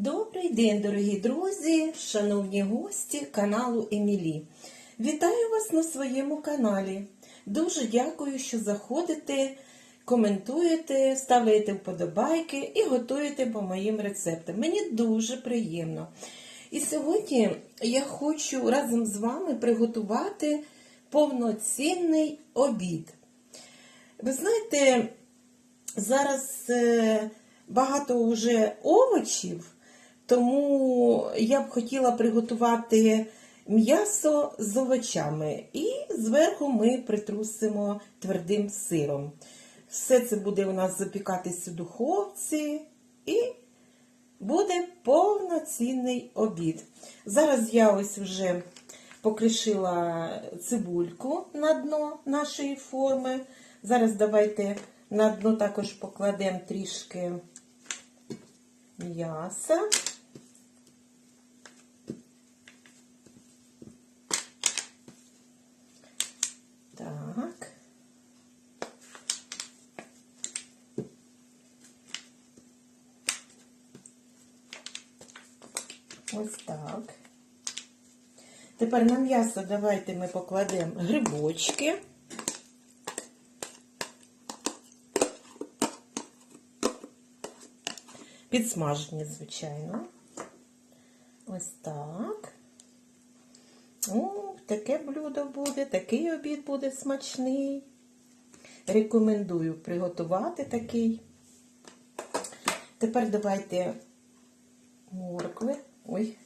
Добрий день, дорогі друзі, шановні гості каналу Емілі. Вітаю вас на своєму каналі. Дуже дякую, що заходите, коментуєте, ставляєте вподобайки і готуєте по моїм рецептам. Мені дуже приємно. І сьогодні я хочу разом з вами приготувати повноцінний обід. Ви знаєте, зараз е, багато вже овочів, тому я б хотіла приготувати м'ясо з овочами. І зверху ми притрусимо твердим сиром. Все це буде у нас запікатись у духовці і буде повноцінний обід. Зараз я ось вже покришила цибульку на дно нашої форми. Зараз давайте на дно також покладемо трішки м'яса. Так. Ось так. Тепер на м'ясо давайте ми покладемо грибочки. Підсмажені, звичайно. Ось так. О, таке блюдо буде, такий обід буде смачний. Рекомендую приготувати такий. Тепер давайте моркви. Ой.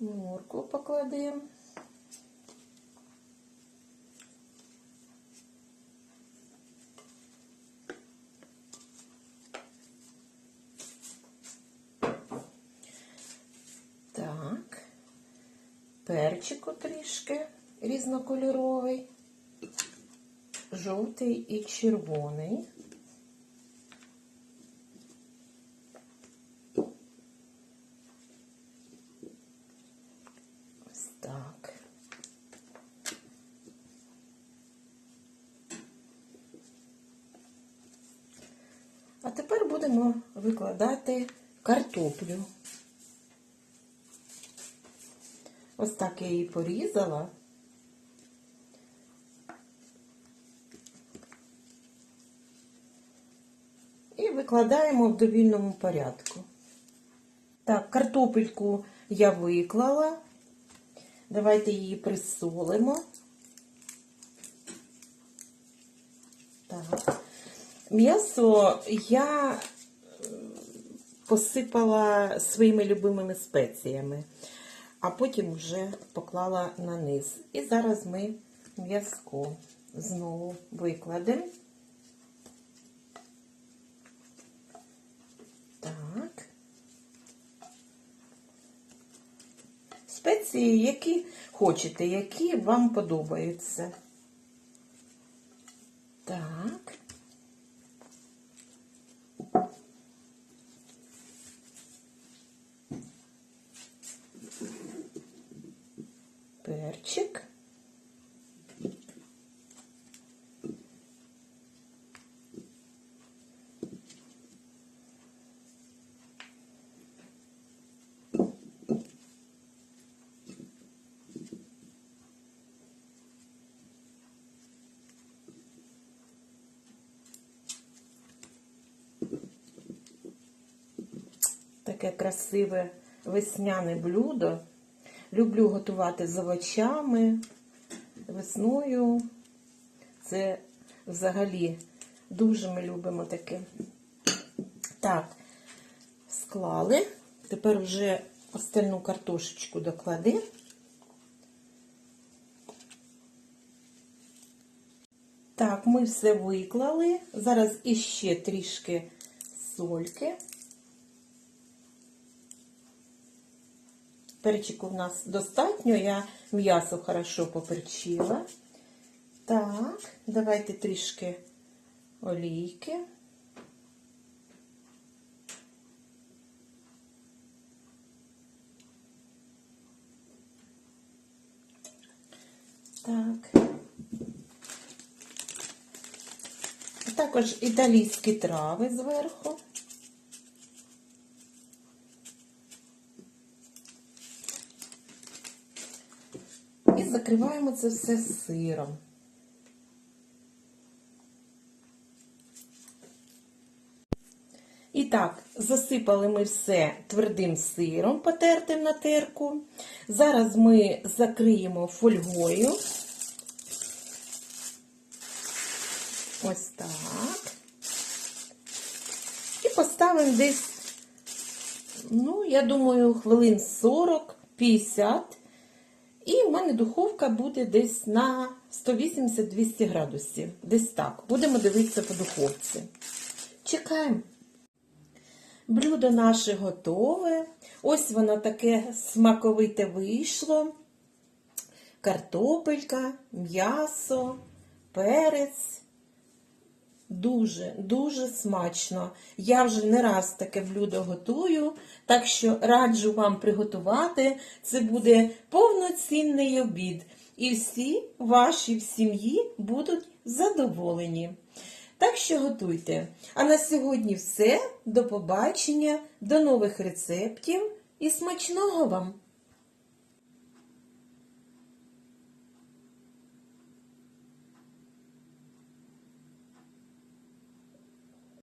Моркву покладемо. Так, перчику трішки різнокольоровий, жовтий і червоний. Ось так. А тепер будемо викладати картоплю. Ось так я її порізала. І викладаємо в довільному порядку. Так, картопельку я виклала. Давайте її присолимо. Так. М'ясо я е, посипала своїми любимими спеціями а потім вже поклала на низ. І зараз ми м'язко знову викладемо. Так. Спеції, які хочете, які вам подобаються. Так. Таке красиве весняне блюдо. Люблю готувати з овочами весною. Це взагалі дуже ми любимо таке. Так, склали. Тепер вже остальну картошечку доклади. Так, ми все виклали. Зараз іще трішки сольки. Перчику у нас достатньо, я м'ясо хорошо поперчила. Так, давайте трішки олійки. Так. також італійські трави зверху. Закриваємо це все сиром. І так, засипали ми все твердим сиром, потертим на терку. Зараз ми закриємо фольгою. Ось так. І поставимо десь, ну, я думаю, хвилин 40-50. Мене духовка буде десь на 180-200 градусів. Десь так. Будемо дивитися по духовці. Чекаємо. Блюдо наше готове. Ось воно таке смаковите вийшло. Картопелька, м'ясо, перець. Дуже, дуже смачно. Я вже не раз таке блюдо готую, так що раджу вам приготувати. Це буде повноцінний обід. І всі ваші в сім'ї будуть задоволені. Так що готуйте. А на сьогодні все. До побачення, до нових рецептів і смачного вам!